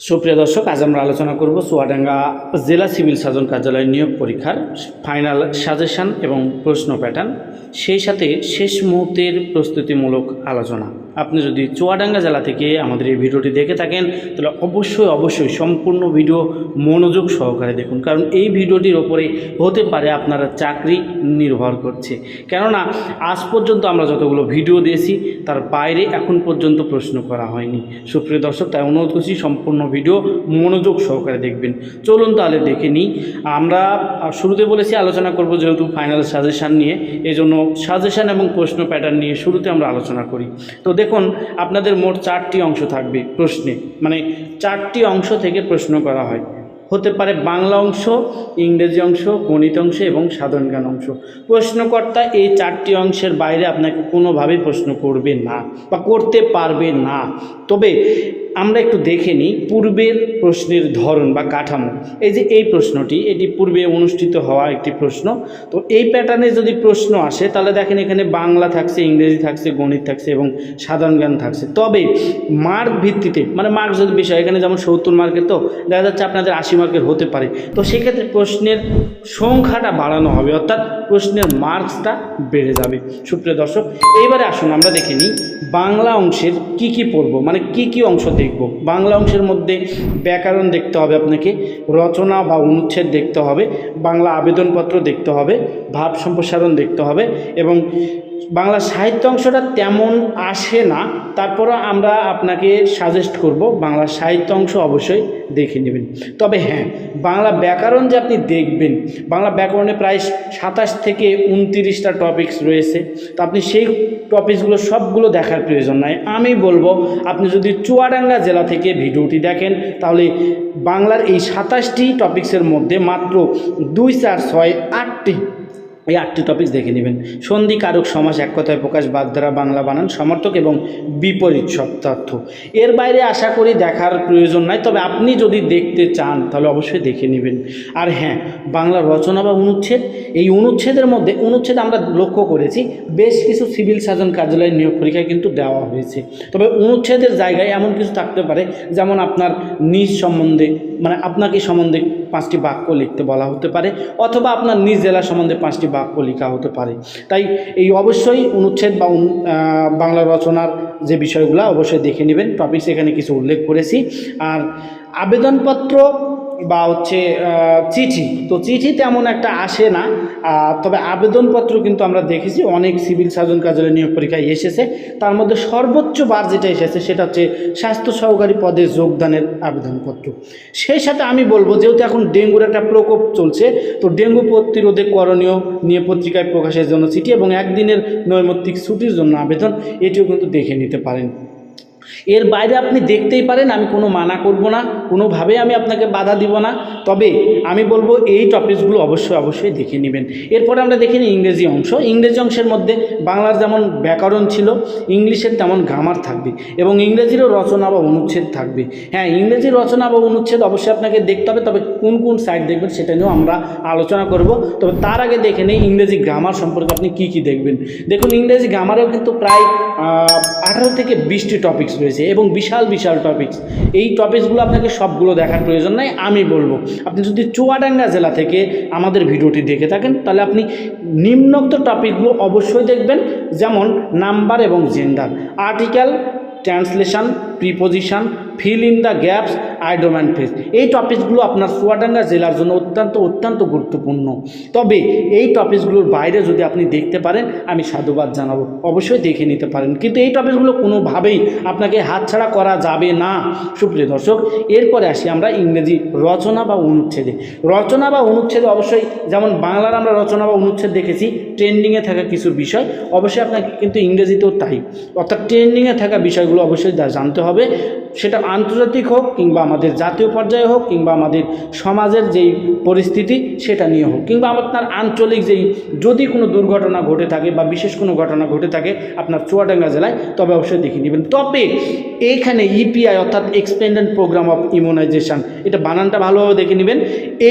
সুপ্রিয় দর্শক, আজ আমরা আলোচনা করব চুয়াডাঙ্গা জেলা সিভিল সার্জন কার্যালয় নিয়োগ পরীক্ষার ফাইনাল সাজেশন এবং প্রশ্ন প্যাটার্ন। সেই সাথে শেষ মুহূর্তের প্রস্তুতিমূলক আলোচনা। আপনি যদি চুয়াডাঙ্গা জেলা থেকে আমাদের এই ভিডিওটি দেখে থাকেন, তাহলে অবশ্যই অবশ্যই সম্পূর্ণ ভিডিও মনোযোগ সহকারে দেখুন। কারণ এই ভিডিওটির ওপরে হতে পারে আপনারা চাকরি নির্ভর করছে। কেননা, আজ পর্যন্ত আমরা যতগুলো ভিডিও দিয়েছি, তার বাইরে এখন পর্যন্ত প্রশ্ন করা হয়নি। সুপ্রিয় দর্শক, তাই অনুরোধ করছি সম্পূর্ণ ভিডিও মনোযোগ সহকারে দেখবেন। চলুন তাহলে দেখে নিই। আমরা শুরুতে বলেছি, আলোচনা করব যেহেতু ফাইনাল সাজেশান নিয়ে এই জন্য সাজেশান এবং প্রশ্ন প্যাটার্ন নিয়ে শুরুতে আমরা আলোচনা করি। তো দেখুন, আপনাদের মোট চারটি অংশ থাকবে প্রশ্নে। মানে চারটি অংশ থেকে প্রশ্ন করা হয়। হতে পারে বাংলা অংশ, ইংরেজি অংশ, গণিত অংশ এবং সাধারণ জ্ঞান অংশ। প্রশ্নকর্তা এই চারটি অংশের বাইরে আপনাকে কোনোভাবেই প্রশ্ন করবে না বা করতে পারবে না। তবে আমরা একটু দেখে নিই পূর্বের প্রশ্নের ধরন বা কাঠামো। এই যে এই প্রশ্নটি, এটি পূর্বে অনুষ্ঠিত হওয়া একটি প্রশ্ন। তো এই প্যাটার্নে যদি প্রশ্ন আসে, তাহলে দেখেন এখানে বাংলা থাকছে, ইংরেজি থাকছে, গণিত থাকছে এবং সাধারণ জ্ঞান থাকছে। তবে মার্ক ভিত্তিতে মানে মার্ক যদি বিষয় এখানে যেমন সত্তর মার্কের তো দেখা যাচ্ছে আপনাদের আশি মার্কের হতে পারে। তো সেক্ষেত্রে প্রশ্নের সংখ্যাটা বাড়ানো হবে, অর্থাৎ প্রশ্নের মার্কসটা বেড়ে যাবে। সুপ্রিয় দর্শক, এইবারে আসুন আমরা দেখে নিই বাংলা অংশের কি কি পড়ব মানে কি কি অংশ দেখব। বাংলা অংশের মধ্যে ব্যাকরণ দেখতে হবে আপনাকে, রচনা বা অনুচ্ছেদ দেখতে হবে, বাংলা আবেদনপত্র দেখতে হবে, ভাব সম্প্রসারণ দেখতে হবে এবং বাংলা সাহিত্য অংশটা তেমন আসে না। তারপরও আমরা আপনাকে সাজেস্ট করব, বাংলা সাহিত্য অংশ অবশ্যই দেখে নেবেন। তবে হ্যাঁ বাংলা ব্যাকরণ যে আপনি দেখবেন, বাংলা ব্যাকরণে প্রায় সাতাশ থেকে উনতিরিশটা টপিকস রয়েছে। তো আপনি সেই টপিকসগুলো সবগুলো দেখার প্রয়োজন নাই। আমি বলব, আপনি যদি চুয়াডাঙ্গা জেলা থেকে ভিডিওটি দেখেন, তাহলে বাংলার এই সাতাশটি টপিক্সের মধ্যে মাত্র দুই, চার, ছয়, আটটি এই আটটি টপিক দেখে নেবেন। সন্ধি, কারক, সমাস, এক কথায় প্রকাশ, বাগধারা, বাংলা বানান, সমর্থক এবং বিপরীত শব্দার্থ এর বাইরে আশা করি দেখার প্রয়োজন নাই, তবে আপনি যদি দেখতে চান, তাহলে অবশ্যই দেখে নেবেন। আর হ্যাঁ বাংলা রচনা বা অনুচ্ছেদ, এই অনুচ্ছেদের মধ্যে, অনুচ্ছেদ আমরা লক্ষ্য করেছি, বেশ কিছু সিভিল সার্জন কার্যালয়ের নিয়োগ পরীক্ষায় কিন্তু দেওয়া হয়েছে। তবে অনুচ্ছেদের জায়গায় এমন কিছু থাকতে পারে, যেমন আপনার নিজ সম্বন্ধে মানে আপনাকে সম্বন্ধে পাঁচটি বাক্য লিখতে বলা হতে পারে, অথবা আপনার নিজ জেলা সম্বন্ধে পাঁচটি বাক্য লেখা হতে পারে। তাই এই অবশ্যই অনুচ্ছেদ বা বাংলা রচনার যে বিষয়গুলো অবশ্যই দেখে নেবেন। টপিক সেখানে কিছু উল্লেখ করেছি। আর আবেদনপত্র বা হচ্ছে চিঠি। তো চিঠি তেমন একটা আসে না। তবে আবেদনপত্র কিন্তু আমরা দেখেছি, অনেক সিভিল সার্জন কার্যালয় নিয়োগ পরীক্ষায় এসেছে। তার মধ্যে সর্বোচ্চ বার যেটা এসেছে, সেটা হচ্ছে স্বাস্থ্য সহকারী পদে যোগদানের আবেদনপত্র। সেই সাথে আমি বলব, যেহেতু এখন ডেঙ্গুর একটা প্রকোপ চলছে, তো ডেঙ্গু প্রতিরোধে করণীয় নিয়ে পত্রিকায় প্রকাশের জন্য চিঠি এবং একদিনের নৈমিত্তিক ছুটির জন্য আবেদন, এটিও কিন্তু দেখে নিতে পারেন। এর বাইরে আপনি দেখতেই পারেন, আমি কোনো মানা করব না, কোনোভাবে আমি আপনাকে বাধা দিব না। তবে আমি বলব এই টপিকসগুলো অবশ্যই অবশ্যই দেখে নেবেন। এরপরে আমরা দেখে নিই ইংরেজি অংশ। ইংরেজি অংশের মধ্যে বাংলার যেমন ব্যাকরণ ছিল, ইংলিশের তেমন গ্রামার থাকবে এবং ইংরেজিরও রচনা বা অনুচ্ছেদ থাকবে। হ্যাঁ ইংরেজি রচনা বা অনুচ্ছেদ অবশ্যই আপনাকে দেখতে হবে, তবে কোন কোন সাইড দেখবেন সেটা নিয়েও আমরা আলোচনা করব। তবে তার আগে দেখে নিই ইংরেজি গ্রামার সম্পর্কে আপনি কি কি দেখবেন। দেখুন, ইংরেজি গ্রামারেও কিন্তু প্রায় আঠারো থেকে বিশটি টপিকস রয়েছে এবং বিশাল বিশাল টপিকস এই টপিকসগুলো আপনাকে সবগুলো দেখার প্রয়োজন নাই, আমি বলব। আপনি যদি চুয়াডাঙ্গা জেলা থেকে আমাদের ভিডিওটি দেখে থাকেন, তাহলে আপনি নিম্নোক্ত টপিকগুলো অবশ্যই দেখবেন, যেমন নাম্বার এবং gender article translation preposition fill in the gaps idiom phrase এই টপিকসগুলো আপনার চুয়াডাঙ্গা জেলার জন্য অত্যন্ত অত্যন্ত গুরুত্বপূর্ণ। তবে এই টপিকসগুলোর বাইরে যদি আপনি দেখতে পারেন, আমি সাধুবাদ জানাব। অবশ্যই দেখে নিতে পারেন। কিন্তু এই টপিকসগুলো কোনোভাবেই আপনাকে হাতছাড়া করা যাবে না। সুপ্রিয় দর্শক, এরপরে আসি আমরা ইংরেজি রচনা বা অনুচ্ছেদে। রচনা বা অনুচ্ছেদে অবশ্যই যেমন বাংলার আমরা রচনা বা অনুচ্ছেদ দেখেছি ট্রেন্ডিংয়ে থাকা কিছু বিষয়, অবশ্যই আপনাকে কিন্তু ইংরেজিতেও তাই। অর্থাৎ ট্রেন্ডিংয়ে থাকা বিষয়গুলো অবশ্যই জানতে হবে। সেটা আন্তর্জাতিক হোক কিংবা আমাদের জাতীয় পর্যায়ে হোক কিংবা আমাদের সমাজের যেই পরিস্থিতি, সেটা নিয়ে হোক। কিংবা আপনার আঞ্চলিক যেই যদি কোনো দুর্ঘটনা ঘটে থাকে বা বিশেষ কোনো ঘটনা ঘটে থাকে আপনার চুয়াডাঙ্গা জেলায়, তবে অবশ্যই দেখিয়ে নেবেন। তবে এইখানে ইপিআই অর্থাৎ এক্সপেন্ডেন্ট প্রোগ্রাম অফ ইমিউনাইজেশন এটা বানানটা ভালোভাবে দেখে নেবেন।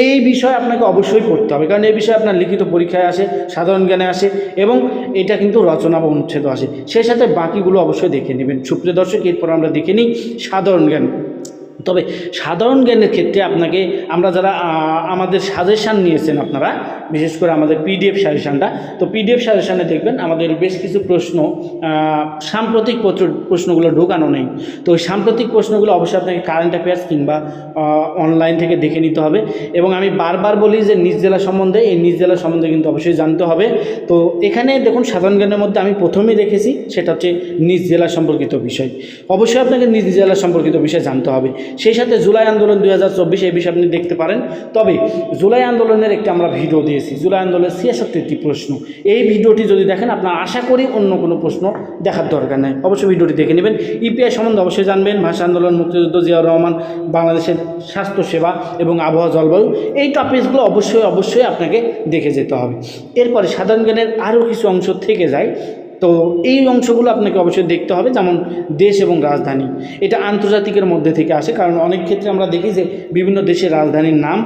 এই বিষয়ে আপনাকে অবশ্যই পড়তে হবে, কারণ এই বিষয়ে আপনার লিখিত পরীক্ষায় আসে, সাধারণ জ্ঞানে আসে, এবং এটা কিন্তু রচনা বা অনুচ্ছেদ আসে। সেই সাথে বাকিগুলো অবশ্যই দেখে নেবেন। সুপ্রিয় দর্শক, এরপর আমরা দেখে নিই সাধারণ জ্ঞান। তবে সাধারণ জ্ঞানের ক্ষেত্রে আপনাকে, আমরা যারা আমাদের সাজেশান নিয়েছেন আপনারা বিশেষ করে আমাদের পিডিএফ সাজেশানটা তো পিডিএফ সাজেশানে দেখবেন আমাদের বেশ কিছু প্রশ্ন সাম্প্রতিক প্রশ্নগুলো ঢোকানো নেই। তো ওই সাম্প্রতিক প্রশ্নগুলো অবশ্যই আপনাকে কারেন্ট অ্যাফেয়ার্স কিংবা অনলাইন থেকে দেখে নিতে হবে। এবং আমি বারবার বলি যে নিজ জেলা সম্বন্ধে, এই নিজ জেলা সম্বন্ধে কিন্তু অবশ্যই জানতে হবে। তো এখানে দেখুন, সাধারণ জ্ঞানের মধ্যে আমি প্রথমেই দেখেছি, সেটা হচ্ছে নিজ জেলা সম্পর্কিত বিষয়। অবশ্যই আপনাকে নিজ জেলা সম্পর্কিত বিষয় জানতে হবে। সেই সাথে জুলাই আন্দোলন দুই হাজার চব্বিশ, এই বিষয়ে আপনি দেখতে পারেন। তবে জুলাই আন্দোলনের একটি আমরা ভিডিও দিয়েছি। জুলাই আন্দোলনের ছিয়াষট্টিটি প্রশ্ন। এই ভিডিওটি যদি দেখেন, আপনার আশা করি অন্য কোনো প্রশ্ন দেখার দরকার নেই। অবশ্যই ভিডিওটি দেখে নেবেন। ইপিআই সম্বন্ধে অবশ্যই জানবেন। ভাষা আন্দোলন, মুক্তিযুদ্ধ, জিয়াউর রহমান, বাংলাদেশের স্বাস্থ্যসেবা এবং আবহাওয়া জলবায়ু। এই টপিকসগুলো অবশ্যই অবশ্যই আপনাকে দেখে যেতে হবে। এরপরে সাধারণ জ্ঞানের আরও কিছু অংশ থেকে যায়। তো এই অংশগুলো আপনাকে অবশ্যই দেখতে হবে, যেমন দেশ এবং রাজধানী। এটা আন্তর্জাতিকের মধ্যে থেকে আসে, কারণ অনেক ক্ষেত্রে আমরা দেখি যে বিভিন্ন দেশের রাজধানীর নাম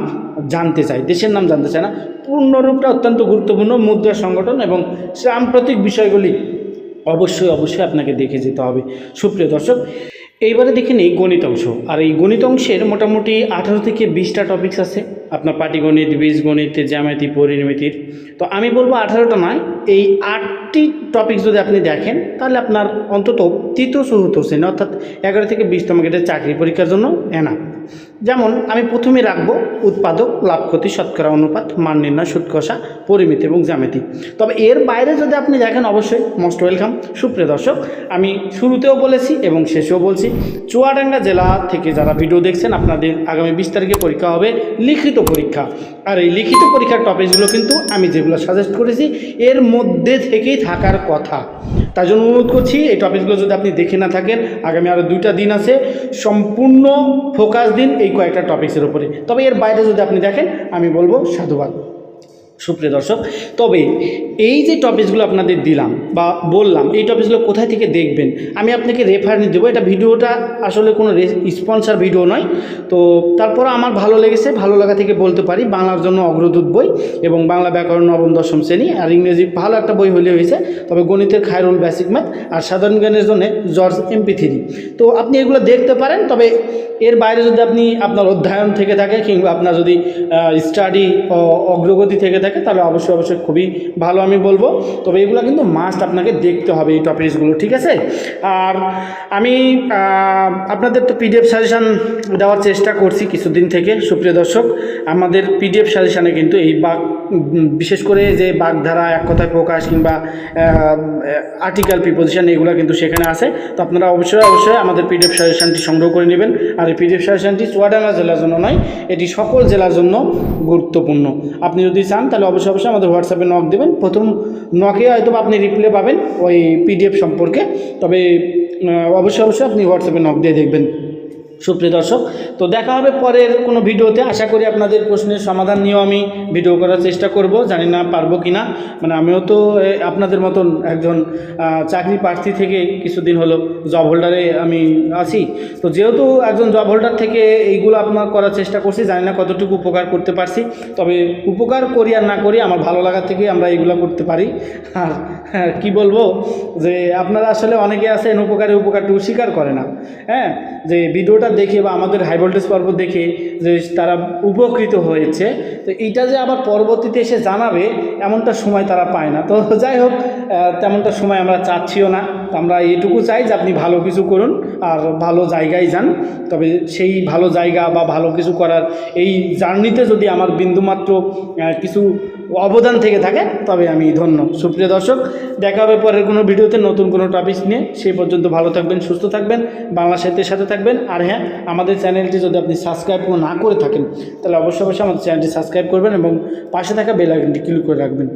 জানতে চাই দেশের নাম জানতে চায় না। পূর্ণরূপটা অত্যন্ত গুরুত্বপূর্ণ, মুদ্রা সংগঠন এবং সাম্প্রতিক বিষয়গুলি অবশ্যই অবশ্যই আপনাকে দেখে যেতে হবে। সুপ্রিয় দর্শক, এইবারে দেখে নিই গণিত অংশ। আর এই গণিত অংশের মোটামুটি আঠারো থেকে বিশটা টপিকস আছে। আপনার পাটিগণিত বীজগণিত জ্যামিতি, পরিমিতির। তো আমি বলব আঠারোটা নয়, এই আটটি টপিক যদি আপনি দেখেন, তাহলে আপনার অন্তত তৃতীয় চতুর্থ শ্রেণি, অর্থাৎ এগারো থেকে বিশতম গেটের চাকরি পরীক্ষার জন্য এনা যেমন, আমি প্রথমে রাখব উৎপাদক, লাভ ক্ষতি, শতকরা অনুপাত, মান নির্ণয়, সুদ কষা, পরিমিতি এবং জ্যামিতি। তবে এর বাইরে যদি আপনি দেখেন, অবশ্যই মোস্ট ওয়েলকাম সুপ্রিয় দর্শক, আমি শুরুতেও বলেছি এবং শেষেও বলছি, চুয়াডাঙ্গা জেলা থেকে যারা ভিডিও দেখছেন, আপনাদের আগামী বিশ তারিখে পরীক্ষা হবে লিখিত পরীক্ষা। আর এই লিখিত পরীক্ষার টপিকসগুলো কিন্তু আমি যেগুলো সাজেস্ট করেছি, এর মধ্যে থেকেই থাকার কথা। তার জন্য অনুরোধ করছি, এই টপিকসগুলো যদি আপনি দেখে না থাকেন, আগামী আরও দুইটা দিন আছে, সম্পূর্ণ ফোকাস দিন এই কয়েকটা টপিক্সের উপরে। তবে এর বাইরে যদি আপনি দেখেন, আমি বলব সাধুবাদ। সুপ্রিয় দর্শক, তবে এই যে টপিকসগুলো আপনাদের দিলাম বা বললাম, এই টপিকসগুলো কোথায় থেকে দেখবেন, আমি আপনাকে রেফারেন্স দেবো। এটা ভিডিওটা আসলে কোনো স্পন্সার ভিডিও নয়। তো তারপর আমার ভালো লেগেছে, ভালো লাগা থেকে বলতে পারি, বাংলার জন্য অগ্রদূত বই এবং বাংলা ব্যাকরণ নবম, দশম শ্রেণি আর ইংরেজি ভালো একটা বই হলে হয়েছে, তবে গণিতের খায়রুল বেসিক ম্যাথ আর সাধারণ জ্ঞানের জন্য জর্জ এমপি থ্রি তো আপনি এগুলো দেখতে পারেন, তবে এর বাইরে যদি আপনি আপনার অধ্যয়ন থেকে থাকে কিংবা আপনার যদি স্টাডি অগ্রগতি থেকে থাকে তাহলে অবশ্যই অবশ্যই খুবই ভালো আমি বলব। তবে এগুলো কিন্তু মাস্ট আপনাকে দেখতে হবে এই টপিকসগুলো ঠিক আছে? আর আমি আপনাদের তো পিডিএফ সাজেশান দেওয়ার চেষ্টা করছি কিছুদিন থেকে, সুপ্রিয় দর্শক। আমাদের পিডিএফ সাজেশানে কিন্তু এই বাক, বিশেষ করে যে বাগধারা, এক কথায় প্রকাশ কিংবা আর্টিকেল প্রিপোজিশন এগুলো কিন্তু সেখানে আছে। তো আপনারা অবশ্যই অবশ্যই আমাদের পিডিএফ সাজেশানটি সংগ্রহ করে নেবেন। আর এই পিডিএফ সাজেশানটি চুয়াডাঙ্গা জেলার জন্য নয়, এটি সকল জেলার জন্য গুরুত্বপূর্ণ। আপনি যদি চান তাহলে অবশ্যই অবশ্যই আমাদের হোয়াটসঅ্যাপে নক দেবেন। প্রথম নকে হয়তো আপনি রিপ্লাই পাবেন ওই পিডিএফ সম্পর্কে। তবে অবশ্যই অবশ্যই আপনি হোয়াটসঅ্যাপে নক দিয়ে দেখবেন। সুপ্রিয় দর্শক, তো দেখা হবে পরের কোনো ভিডিওতে। আশা করি আপনাদের প্রশ্নের সমাধান নিয়েও আমি ভিডিও করার চেষ্টা করব। জানি না পারব কি না মানে আমিও তো আপনাদের মতন একজন চাকরি প্রার্থী থেকে কিছুদিন হলো জব হোল্ডারে আমি আছি। তো যেহেতু একজন জব হোল্ডার থেকে এইগুলো আপনার করার চেষ্টা করছি, জানি না কতটুকু উপকার করতে পারছি। তবে উপকার করি আর না করি, আমার ভালো লাগার থেকে আমরা এইগুলো করতে পারি। আর কি বলব, যে আপনারা আসলে অনেকে আছেন, উপকারে উপকারটুকু স্বীকার করে না। হ্যাঁ যে ভিডিওটা দেখে বা আমাদের হাই ভোল্টেজ পর্ব দেখে যে তারা উপকৃত হয়েছে, তো এইটা যে আবার পরবর্তীতে এসে জানাবে, এমনটা সময় তারা পায় না। তো যাই হোক তেমনটা সময় আমরা চাচ্ছিও না। আমরা এইটুকু চাই যে আপনি ভালো কিছু করুন আর ভালো জায়গায় যান। তবে সেই ভালো জায়গা বা ভালো কিছু করার এই জার্নিতে যদি আমার বিন্দুমাত্র কিছু অবদান থেকে থাকে, তবে আমি ধন্য। সুপ্রিয় দর্শক, দেখা হবে পরের কোনো ভিডিওতে নতুন কোনো টপিক নিয়ে। সেই পর্যন্ত ভালো থাকবেন, সুস্থ থাকবেন, বাংলা সাহিত্যের সাথে থাকবেন। আর হ্যাঁ আমাদের চ্যানেলটি যদি আপনি সাবস্ক্রাইব না করে থাকেন, তাহলে অবশ্যই অবশ্যই আমাদের চ্যানেলটি সাবস্ক্রাইব করবেন এবং পাশে থাকা বেল আইকনটি ক্লিক করে রাখবেন।